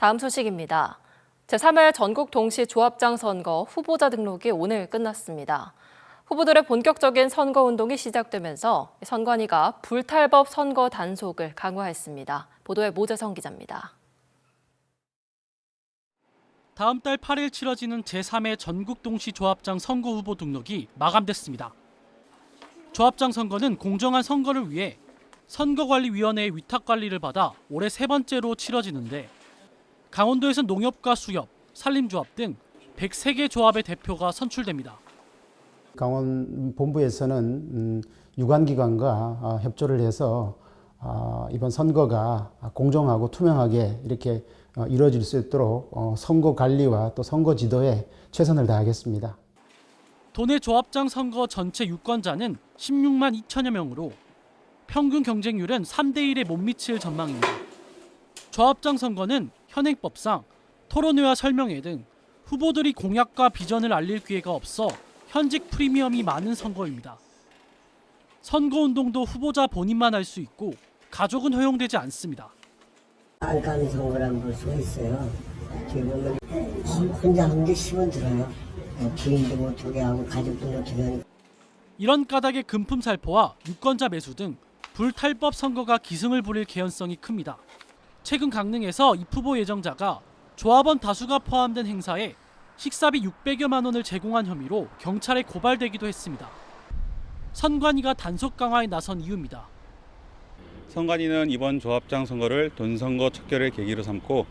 다음 소식입니다. 제3회 전국 동시 조합장 선거 후보자 등록이 오늘 끝났습니다. 후보들의 본격적인 선거 운동이 시작되면서 선관위가 불탈법 선거 단속을 강화했습니다. 보도에 모재성 기자입니다. 다음 달 8일 치러지는 제3회 전국 동시 조합장 선거 후보 등록이 마감됐습니다. 조합장 선거는 공정한 선거를 위해 선거관리위원회의 위탁 관리를 받아 올해 세 번째로 치러지는데 강원도에서 농협과 수협, 산림조합 등 103개 조합의 대표가 선출됩니다. 강원 본부에서는 음, 유관기관과 아, 협조를 해서 아, 이번 선거가 공정하고 투명하게 이렇게 어, 이루어질 수 있도록 어, 선거 관리와 또 선거 지도에 최선을 다하겠습니다. 도내 조합장 선거 전체 유권자는 16만 2천여 명으로 평균 경쟁률은 3대 1에 못 미칠 전망입니다. 조합장 선거는 현행법상 토론회와 설명회 등 후보들이 공약과 비전을 알릴 기회가 없어 현직 프리미엄이 많은 선거입니다. 선거운동도 후보자 본인만 할 수 있고 가족은 허용되지 않습니다. 선거라는 볼 수가 있어요. 어떻게 보면 혼자 한게 10원 들어요. 뭐 부인도 못하게 하고 가족도 못하게 하니까. 이런 까닭의 금품 살포와 유권자 매수 등 불탈법 선거가 기승을 부릴 개연성이 큽니다. 최근 강릉에서 이 후보 예정자가 조합원 다수가 포함된 행사에 식사비 600여만 원을 제공한 혐의로 경찰에 고발되기도 했습니다. 선관위가 단속 강화에 나선 이유입니다. 선관위는 이번 조합장 선거를 돈선거 척결의 계기로 삼고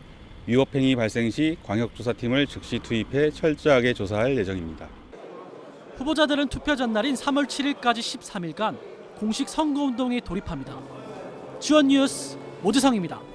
위법행위 발생 시 광역조사팀을 즉시 투입해 철저하게 조사할 예정입니다. 후보자들은 투표 전날인 3월 7일까지 13일간 공식 선거운동에 돌입합니다. 지원 뉴스 모지성입니다.